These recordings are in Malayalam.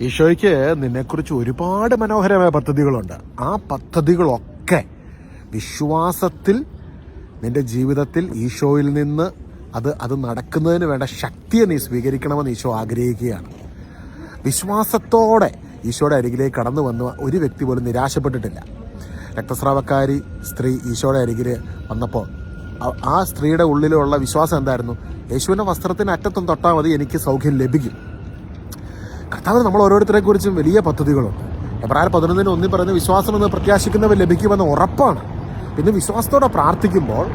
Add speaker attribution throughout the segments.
Speaker 1: ഈശോയ്ക്ക് നിന്നെക്കുറിച്ച് ഒരുപാട് മനോഹരമായ പദ്ധതികളുണ്ട്. ആ പദ്ധതികളൊക്കെ വിശ്വാസത്തിൽ നിന്റെ ജീവിതത്തിൽ ഈശോയിൽ നിന്ന് അത് അത് നടക്കുന്നതിന് വേണ്ട ശക്തിയെ നീ സ്വീകരിക്കണമെന്ന് ഈശോ ആഗ്രഹിക്കുകയാണ്. വിശ്വാസത്തോടെ ഈശോയുടെ അരികിലേക്ക് കടന്നു വന്ന ഒരു വ്യക്തി പോലും നിരാശപ്പെട്ടിട്ടില്ല. രക്തസ്രാവക്കാരി സ്ത്രീ ഈശോയുടെ അരികിൽ വന്നപ്പോൾ ആ- സ്ത്രീയുടെ ഉള്ളിലുള്ള വിശ്വാസം എന്തായിരുന്നു? യേശുവിന്റെ വസ്ത്രത്തിന് അറ്റത്തും തൊട്ടാൽ മതി എനിക്ക് സൗഖ്യം ലഭിക്കും. കർത്താവ് നമ്മൾ ഓരോരുത്തരെ കുറിച്ചും വലിയ പദ്ധതികളുണ്ട്. എബ്രാഹിം പതിനൊന്നിന് ഒന്നി പറയുന്ന വിശ്വാസം എന്ന് പ്രത്യാശിക്കുന്നവർ ലഭിക്കുമെന്ന് ഉറപ്പാണ്. പിന്നെ വിശ്വാസത്തോടെ പ്രാർത്ഥിക്കുമ്പോൾ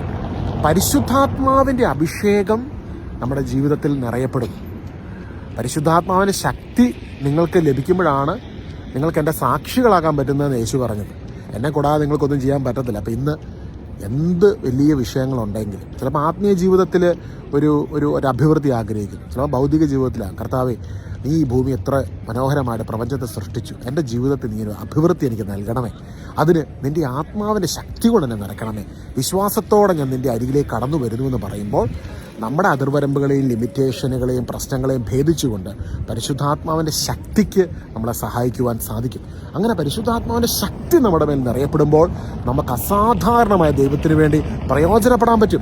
Speaker 1: പരിശുദ്ധാത്മാവിന്റെ അഭിഷേകം നമ്മുടെ ജീവിതത്തിൽ നിറയപ്പെടും പരിശുദ്ധാത്മാവിന്റെ ശക്തി നിങ്ങൾക്ക് ലഭിക്കുമ്പോഴാണ് നിങ്ങൾക്ക് എന്റെ സാക്ഷികളാകാൻ പറ്റുന്നതെന്ന് യേശു പറഞ്ഞത്. എന്നെ കൂടാതെ നിങ്ങൾക്കൊന്നും ചെയ്യാൻ പറ്റത്തില്ല. അപ്പം ഇന്ന് എന്ത് വലിയ വിഷയങ്ങളുണ്ടെങ്കിലും ചിലപ്പോൾ ആത്മീയ ജീവിതത്തിൽ ഒരു ഒരു ഒരു അഭിവൃദ്ധി ആഗ്രഹിക്കുന്നു. ചിലപ്പോൾ ഭൗതിക ജീവിതത്തിലാണ്. കർത്താവെ നീ ഈ ഭൂമി എത്ര മനോഹരമായിട്ട് പ്രപഞ്ചത്തെ സൃഷ്ടിച്ചു. എന്റെ ജീവിതത്തിൽ നീ ഒരു അഭിവൃദ്ധി എനിക്ക് നൽകണമേ. അതിന് നിന്റെ ആത്മാവിന്റെ ശക്തി കൊണ്ട് എന്നെ നിറക്കണമേ വിശ്വാസത്തോടെ ഞാൻ നിന്റെ അരികിലേക്ക് കടന്നു വരുന്നു എന്ന് പറയുമ്പോൾ നമ്മുടെ അതിർവരമ്പുകളെയും ലിമിറ്റേഷനുകളെയും പ്രശ്നങ്ങളെയും ഭേദിച്ചുകൊണ്ട് പരിശുദ്ധാത്മാവിന്റെ ശക്തിക്ക് നമ്മളെ സഹായിക്കുവാൻ സാധിക്കും. അങ്ങനെ പരിശുദ്ധാത്മാവിന്റെ ശക്തി നമ്മുടെ മേൽ നിറയപ്പെടുമ്പോൾ നമുക്ക് അസാധാരണമായ ദൈവത്തിന് വേണ്ടി പ്രയോജനപ്പെടാൻ പറ്റും.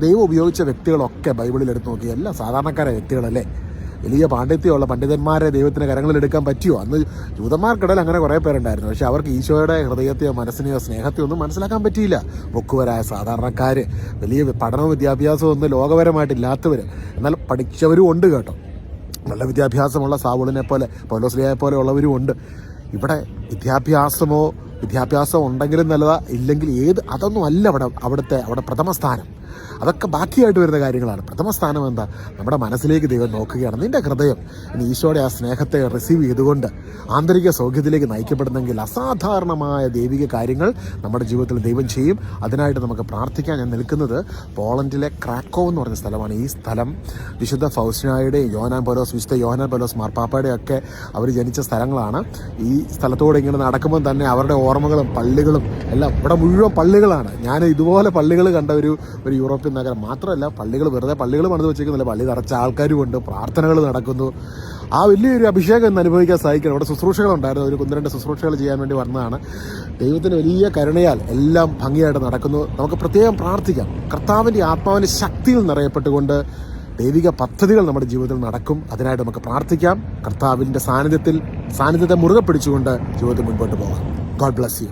Speaker 1: ദൈവം ഉപയോഗിച്ച വ്യക്തികളൊക്കെ ബൈബിളിൽ എടുത്ത് നോക്കി എല്ലാം സാധാരണക്കാരായ വ്യക്തികളല്ലേ? വലിയ പാണ്ഡിത്യമുള്ള പണ്ഡിതന്മാരെ ദൈവത്തിന് കരങ്ങളിൽ എടുക്കാൻ പറ്റുമോ അന്ന് ജൂതന്മാർക്കിടയിൽ അങ്ങനെ കുറേ പേരുണ്ടായിരുന്നു. പക്ഷേ അവർക്ക് ഈശോയുടെ ഹൃദയത്തെയോ മനസ്സിനെയോ സ്നേഹത്തെയോ ഒന്നും മനസ്സിലാക്കാൻ പറ്റിയില്ല. പൊക്കുവരായ സാധാരണക്കാർ വലിയ പഠനവും വിദ്യാഭ്യാസവും ഒന്നും ലോകപരമായിട്ടില്ലാത്തവർ എന്നാൽ പഠിച്ചവരും ഉണ്ട് കേട്ടോ. നല്ല വിദ്യാഭ്യാസമുള്ള സാവുളിനെ പോലെ പൗലോസ്ലിയെ പോലെ ഉള്ളവരും ഉണ്ട്. ഇവിടെ വിദ്യാഭ്യാസമോ വിദ്യാഭ്യാസം ഉണ്ടെങ്കിലും നല്ലതാ ഇല്ലെങ്കിൽ ഏത് അതൊന്നും അല്ല അവിടെ അവിടുത്തെ അവിടെ പ്രഥമ സ്ഥാനം. അതൊക്കെ ബാക്കിയായിട്ട് വരുന്ന കാര്യങ്ങളാണ്. പ്രഥമ സ്ഥാനം എന്താ? നമ്മുടെ മനസ്സിലേക്ക് ദൈവം നോക്കുകയാണ്. നിന്റെ ഹൃദയം ഈശോയുടെ ആ സ്നേഹത്തെ റിസീവ് ചെയ്തുകൊണ്ട് ആന്തരിക സൗഖ്യത്തിലേക്ക് നയിക്കപ്പെടുന്നെങ്കിൽ അസാധാരണമായ ദൈവിക കാര്യങ്ങൾ നമ്മുടെ ജീവിതത്തിൽ ദൈവം ചെയ്യും. അതിനായിട്ട് നമുക്ക് പ്രാർത്ഥിക്കാൻ ഞാൻ നിൽക്കുന്നത് പോളണ്ടിലെ ക്രാക്കോ എന്ന് പറഞ്ഞ സ്ഥലമാണ്. ഈ സ്ഥലം വിശുദ്ധ ഫൗസ്നായുടെ യോനാൻ പോലോസ് വിശുദ്ധ യോനാൻ പോലോസ് മാർപ്പാപ്പയുടെ ഒക്കെ അവർ ജനിച്ച സ്ഥലങ്ങളാണ്. ഈ സ്ഥലത്തോടെ ഇങ്ങനെ നടക്കുമ്പോൾ തന്നെ അവരുടെ ഓർമ്മകളും പള്ളികളും എല്ലാം ഇവിടെ മുഴുവൻ പള്ളികളാണ്. ഞാൻ ഇതുപോലെ പള്ളികൾ കണ്ട ഒരു ഒരു യൂറോപ്യൻ നഗരം. മാത്രമല്ല പള്ളികൾ വെറുതെ പള്ളികൾ പണിത് വെച്ചേക്കുന്നില്ല പള്ളി നിറച്ച ആൾക്കാരുമുണ്ട്. പ്രാർത്ഥനകൾ നടക്കുന്നു. ആ വലിയൊരു അഭിഷേകം ഇന്ന് അനുഭവിക്കാൻ സാധിക്കണം. അവിടെ ശുശ്രൂഷകളുണ്ടായിരുന്നു ഒരു ഒന്ന് രണ്ട് ശുശ്രൂഷകൾ ചെയ്യാൻ വേണ്ടി വന്നതാണ്. ദൈവത്തിന് വലിയ കരുണയാൽ എല്ലാം ഭംഗിയായിട്ട് നടക്കുന്നു. നമുക്ക് പ്രത്യേകം പ്രാർത്ഥിക്കാം. കർത്താവിന്റെ ആത്മാവിന്റെ ശക്തിയിൽ നിറയപ്പെട്ടുകൊണ്ട് ദൈവിക പദ്ധതികൾ നമ്മുടെ ജീവിതത്തിൽ നടക്കും. അതിനായിട്ട് നമുക്ക് പ്രാർത്ഥിക്കാം. കർത്താവിന്റെ സാന്നിധ്യത്തിൽ സാന്നിധ്യത്തെ മുറുകെ പിടിച്ചുകൊണ്ട് ജീവിതത്തിൽ മുൻപോട്ട് പോകാം. God bless you